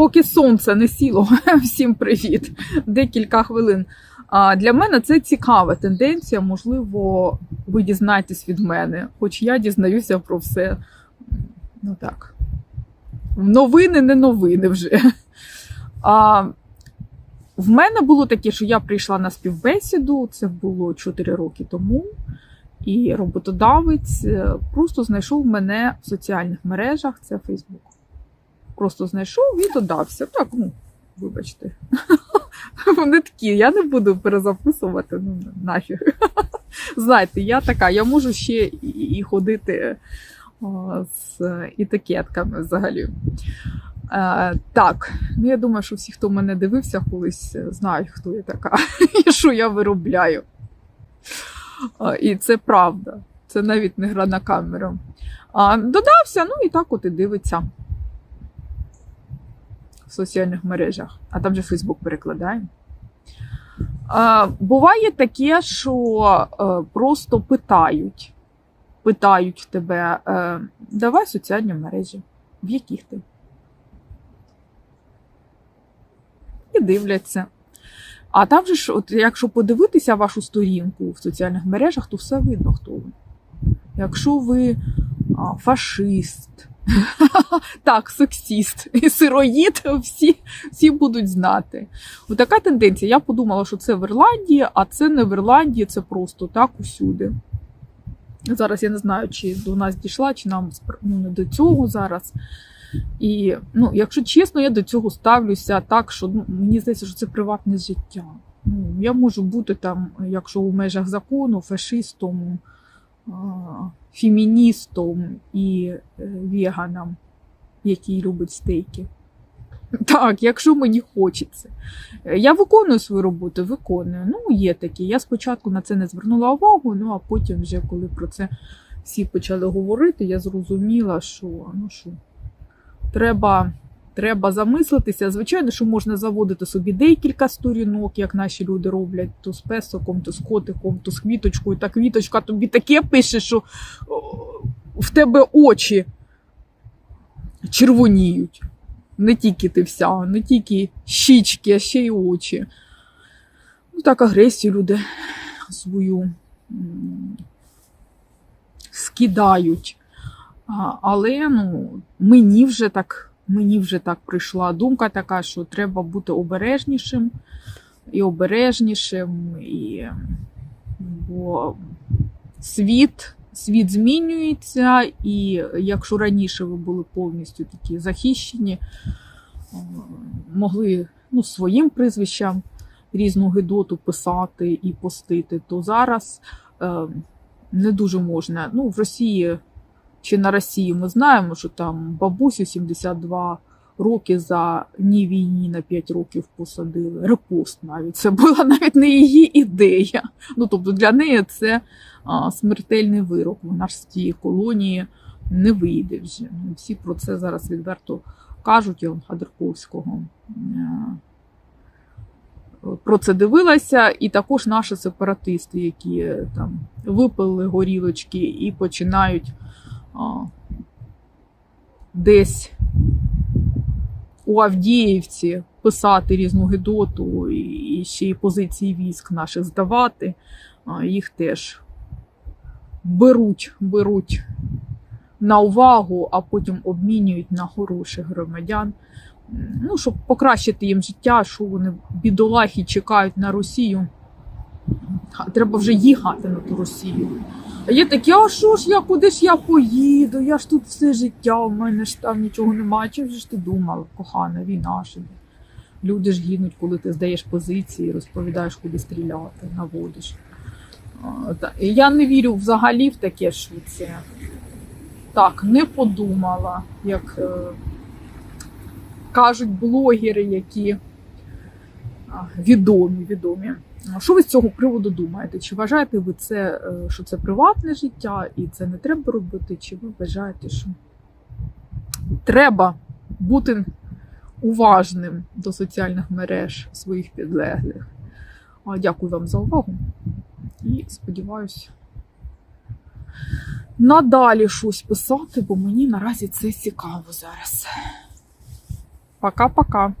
поки сонце не сіло, всім привіт. Декілька хвилин. Для мене це цікава тенденція. Можливо, ви дізнаєтесь від мене, хоч я дізнаюся про все. Ну так. Новини не новини вже. А, в мене було таке, що я прийшла на співбесіду, це було 4 роки тому, і роботодавець е, просто знайшов мене в соціальних мережах, це Фейсбук. Просто знайшов і додався. Так, ну, вибачте. Вони такі, я не буду перезаписувати, ну нафіг. Знаєте, я така, я можу ще і, ходити з етикетками взагалі. Е, так, ну я думаю, що всі, хто мене дивився колись, знають, хто я така і що я виробляю. Е, і це правда. Це навіть не гра на камеру. А, додався, ну і так от і дивиться в соціальних мережах, а там же Фейсбук перекладає. Буває таке, що е, просто питають, питають тебе, е, давай соціальні мережі, в яких ти? І дивляться. А там же ж, от, якщо подивитися вашу сторінку в соціальних мережах, то все видно, хто ви. Якщо ви фашист, так, сексіст і сироїд, всі, всі будуть знати. От така тенденція. Я подумала, що це в Ірландії, а це не в Ірландії, це просто так усюди. Зараз я не знаю, чи до нас дійшла, чи нам ну, не до цього зараз. І, ну, якщо чесно, я до цього ставлюся так, що ну, мені здається, що це приватне життя. Ну, я можу бути там, якщо у межах закону, фашистом, феміністом і е, веганом, який любить стейки. Так, якщо мені хочеться. Е, Я виконую свою роботу, виконую. Ну, є такі. Я спочатку на це не звернула увагу, ну а потім, вже коли про це всі почали говорити, я зрозуміла, що ну що, треба, треба замислитися. Звичайно, що можна заводити собі декілька сторінок, як наші люди роблять, то з песиком, то з котиком, то з квіточкою. Та квіточка тобі таке пише, що в тебе очі червоніють. Не тільки ти вся, не тільки щічки, а ще й очі. Ну, так агресію люди свою скидають. Але ну, мені вже так, мені вже так прийшла думка така, що треба бути обережнішим і обережнішим, і, бо світ, світ змінюється, і якщо раніше ви були повністю такі захищені, могли ну, своїм прізвищам різну гидоту писати і постити, то зараз е, не дуже можна. Ну, в Росії чи на Росії ми знаємо, що там бабусю 72 роки за ні війні на 5 років посадили. Репост навіть. Це була навіть не її ідея. Ну, тобто для неї це а, смертельний вирок. Вона ж з тієї колонії не вийде вже. Ну, Всі про це зараз відверто кажуть. Я вон Ходорковського е, про це дивилася, і також наші сепаратисти, які там випили горілочки і починають а, десь у Авдіївці писати різну гидоту і і ще й позиції військ наших здавати, а, їх теж беруть, беруть на увагу, а потім обмінюють на хороших громадян. Ну, щоб покращити їм життя, що вони бідолахи чекають на Росію. Треба вже їхати на ту Росію. Є такі, а що ж я, куди ж я поїду? Я ж тут все життя, у мене ж там нічого немає. Чим ж ти думала, кохана, війна іде. Люди ж гинуть, коли ти здаєш позиції, розповідаєш, куди стріляти, наводиш. Я не вірю взагалі в таке, що це так, не подумала, як е, кажуть блогери, які відомі, відомі. Що ви з цього приводу думаєте? Чи вважаєте ви це, е, що це приватне життя і це не треба робити? Чи ви вважаєте, що треба бути уважним до соціальних мереж своїх підлеглих? Дякую вам за увагу і сподіваюся надалі щось писати, бо мені наразі це цікаво зараз. Пока-пока.